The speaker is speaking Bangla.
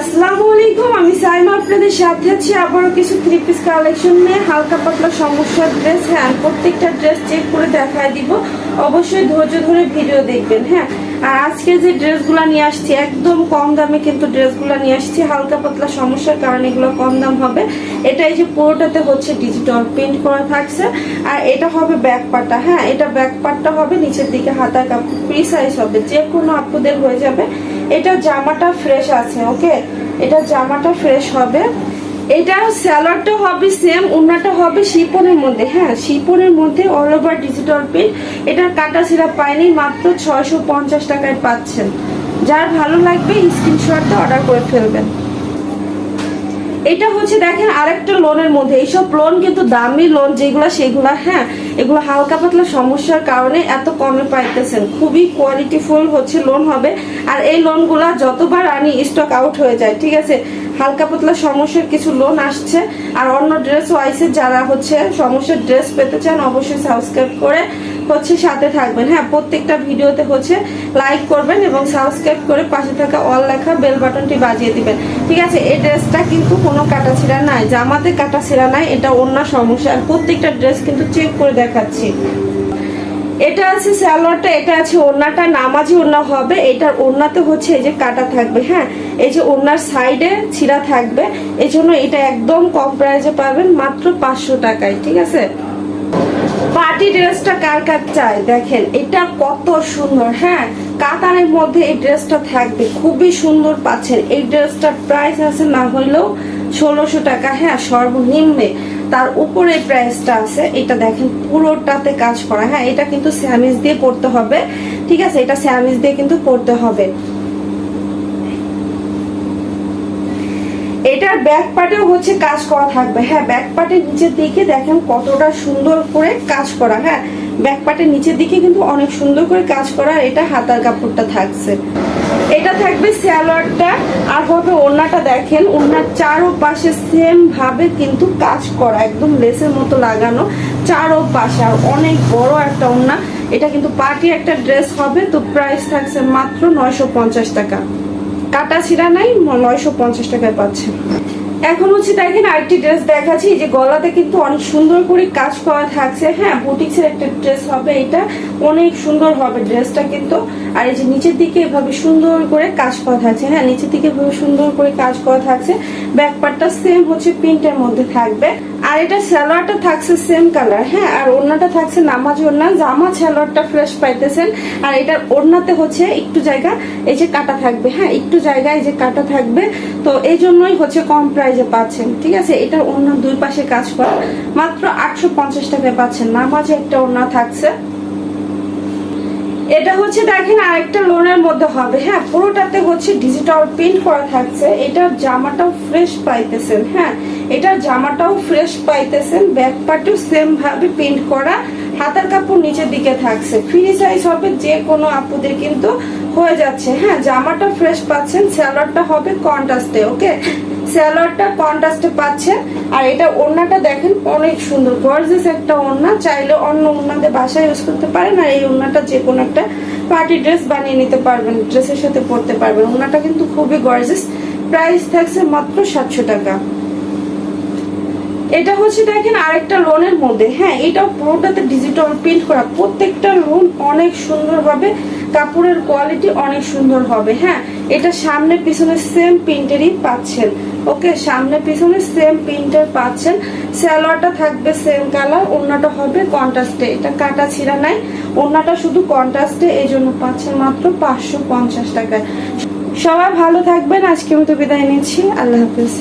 আসসালামু আলাইকুম, আমি সাইমা আপনাদের সাথে আছি। আবারও কিছু কালেকশন নিয়ে হালকা পাতলা সমস্যার ড্রেস হ্যাঁ প্রত্যেকটা ড্রেস চেক করে দেখায় দিব। অবশ্যই ধৈর্য ধরে ভিডিও দেখবেন হ্যাঁ। আর আজকে যে ড্রেসগুলো নিয়ে আসছি, একদম কম দামে কিন্তু ড্রেসগুলো নিয়ে আসছি। হালকা পাতলা সমস্যার কারণে এগুলো কম দাম হবে। এটা এই যে পুরোটাতে হচ্ছে ডিজিটাল প্রিন্ট করা থাকছে। আর এটা হবে ব্যাক হ্যাঁ এটা ব্যাক হবে নিচের দিকে হাতার কাপড় ফ্রি সাইজ হবে। যে কোনো আপুদের হয়ে যাবে। এটা জামাটা ফ্রেশ আছে ওকে এটা জামাটা ফ্রেশ হবে। এটা স্যালাডটা হবে সেম উন্নাটা হবে শিপনের মধ্যে হ্যাঁ? শিপনের মধ্যে অল ওভার ডিজিটাল প্রিন্ট এটার কাটা সিরাপ পাইনি, মাত্র ছয়শো পঞ্চাশ টাকায় পাচ্ছেন। যার ভালো লাগবে স্ক্রিনশটটা অর্ডার করে ফেলবেন। এটা হচ্ছে দেখেন আরেকটা লোনের মধ্যে। এইসব লোন কিন্তু দামি লোন যেগুলো, সেগুলো হ্যাঁ এগুলো হালকা পাতলা সমস্যার কারণে এত কমে পাইতেছেন। খুবই কোয়ালিটিফুল হচ্ছে লোন হবে। আর এই লোনগুলা যতবার আনি স্টক আউট হয়ে যায়, ঠিক আছে? হালকা পাতলা সমস্যার কিছু লোন আসছে। আর অন্য ড্রেস ওয়াইসে যারা হচ্ছে সমস্যার ড্রেস পেতে চান, অবশ্যই সাবস্ক্রাইব করে হচ্ছে সাথে থাকবেন। হ্যাঁ প্রত্যেকটা ভিডিওতে হচ্ছে লাইক করবেন এবং সাবস্ক্রাইব করে পাশে থাকা অল লেখা বেল বাটনটি বাজিয়ে দিবেন। ঠিক আছে, এই ড্রেসটা কিন্তু কোনো কাটা ছিঁড়া নাই, জামাতে কাটা ছিঁড়া নাই, এটা অন্য সমস্যা। আর প্রত্যেকটা ড্রেস কিন্তু চেক করে দেখাচ্ছি। এটা আছে স্যালোয়ারটা এটা আছে ওড়নাটা, নামাজি ওড়না হবে, এটার ওড়নাতে হচ্ছে এই যে কাটা থাকবে হ্যাঁ? এই যে ওড়নার সাইডে ছিঁড়া থাকবে এই জন্য এটা একদম কম প্রাইসে পাবেন, মাত্র পাঁচশো টাকায়, ঠিক আছে? পার্টি ড্রেসটা কার কার চাই? দেখেন, এটা কত সুন্দর হ্যাঁ? কাতারের মধ্যে এই ড্রেসটা থাকবে, খুবই সুন্দর পাচ্ছেন। এই ড্রেসটার প্রাইস আছে না হইলেও ষোলোশো টাকা হ্যাঁ সর্বনিম্নে। তার উপরে প্রাইসটা আছে, এটা দেখেন, পুরোটাতে কাজ করা হ্যাঁ? এটা কিন্তু স্যামিজ দিয়ে পড়তে হবে, ঠিক আছে? এটা স্যামিজ দিয়ে কিন্তু পড়তে হবে। এটার ব্যাক পার্টেও হচ্ছে কাজ করা থাকবে। হ্যাঁ ব্যাক পার্টের নিচের দিকে দেখেন কতটা সুন্দর করে কাজ করা। হ্যাঁ ব্যাক পার্টের নিচের দিকে কিন্তু অনেক সুন্দর করে কাজ করা এটা হাতার কাপড়টা থাকছে। এটা থাকবে স্যালোয়ারটা আর হবে ওড়নাটা দেখেন। ওড়নার চারো পাশে সেম ভাবে কিন্তু কাজ করা, একদম লেসের মতো লাগানো চারো পাশে আর অনেক বড় একটা ওড়না। এটা কিন্তু পার্টি একটা ড্রেস হবে, তো প্রাইস থাকছে মাত্র নয়শো পঞ্চাশ টাকা। কাটা ছিঁড়া নাই নয়শো পঞ্চাশ টাকায় পাচ্ছে। এখন হচ্ছে দেখেন আরেকটি ড্রেস দেখাচ্ছি যে গলাতে কিন্তু অনেক সুন্দর করে কাজ করা থাকছে। হ্যাঁ বুটিক্সের একটা ড্রেস হবে এটা, অনেক সুন্দর হবে ড্রেসটা কিন্তু। আর এই যে নিচের দিকে এভাবে সুন্দর করে কাজ করা থাকছে। হ্যাঁ নিচের দিকে এভাবে সুন্দর করে কাজ করা থাকছে। ব্যাক পার্টটা সেম হচ্ছে প্রিন্টের মধ্যে থাকবে। আর এটা স্যালোয়ারটা থাকছে সেম কালার হ্যাঁ? আর ওড়নাটা থাকছে নামাজ ওড়না। জামা স্যালোয়ারটা ফ্রেশ পাইতেছেন। আর এটার ওড়নাতে হচ্ছে একটু জায়গা, এই যে কাটা থাকবে হ্যাঁ? একটু জায়গায় যে কাটা থাকবে। তো এই জন্যই হচ্ছে কম প্রাইজে পাচ্ছেন, ঠিক আছে? এটার ওড়না দুই পাশে কাজ করা। মাত্র আটশো পঞ্চাশ টাকায় পাচ্ছেন। নামাজে একটা ওড়না থাকছে। এটা হচ্ছে দেখেন আরেকটা লোনের মধ্যে হবে হ্যাঁ? পুরোটাতে হচ্ছে ডিজিটাল প্রিন্ট করা থাকছে। এটা জামাটাও ফ্রেশ পাইতেছেন হ্যাঁ? এটার জামাটাও ফ্রেশ পাইতেছেন ব্যাক পার্টেও সেম ভাবে প্রিন্ট করা, হাতার কাপড় নিচের দিকে থাকছে। ফ্রি সাইজ হবে যে কোনো আপুদের কিন্তু হয়ে যাচ্ছে। হ্যাঁ জামাটা ফ্রেশ পাচ্ছেন স্যালাডটা হবে কন্ট্রাস্টে ওকে স্যালাডটা কন্ট্রাস্টে পাচ্ছেন, আর এটা ওড়নাটা দেখেন অনেক সুন্দর গর্জেস একটা ওড়না। চাইলে অন্য ওড়নাতে বাসায় ইউজ করতে পারেন, আর এই ওড়নাটা যে কোনো একটা পার্টি ড্রেস বানিয়ে নিতে পারবেন ড্রেসের সাথে পরতে পারবেন। ওড়নাটা কিন্তু খুবই গর্জেস প্রাইস থাকছে মাত্র সাতশো টাকা। এটা হচ্ছে দেখেন আরেকটা লোনের মধ্যে। হ্যাঁ এটাও পুরোটাতে ডিজিটাল প্রিন্ট করা। প্রত্যেকটা লোন অনেক সুন্দরভাবে কাপড়ের কোয়ালিটি অনেক সুন্দর হবে। হ্যাঁ এটা সামনে পিছনে সেম প্রিন্টেরই পাচ্ছেন। ওকে সামনে পিছনে সেম প্রিন্টের পাচ্ছেন। স্যালোয়ারটা থাকবে সেম কালার ওড়নাটা হবে কন্ট্রাস্টে এটা কাটা ছিঁড়া নাই। ওড়নাটা শুধু কন্ট্রাস্টে এই জন্য পাচ্ছেন মাত্র পাঁচশো পঞ্চাশ টাকায়। সবাই ভালো থাকবেন। আজকে মতো বিদায় নিচ্ছি। আল্লাহ হাফিজ।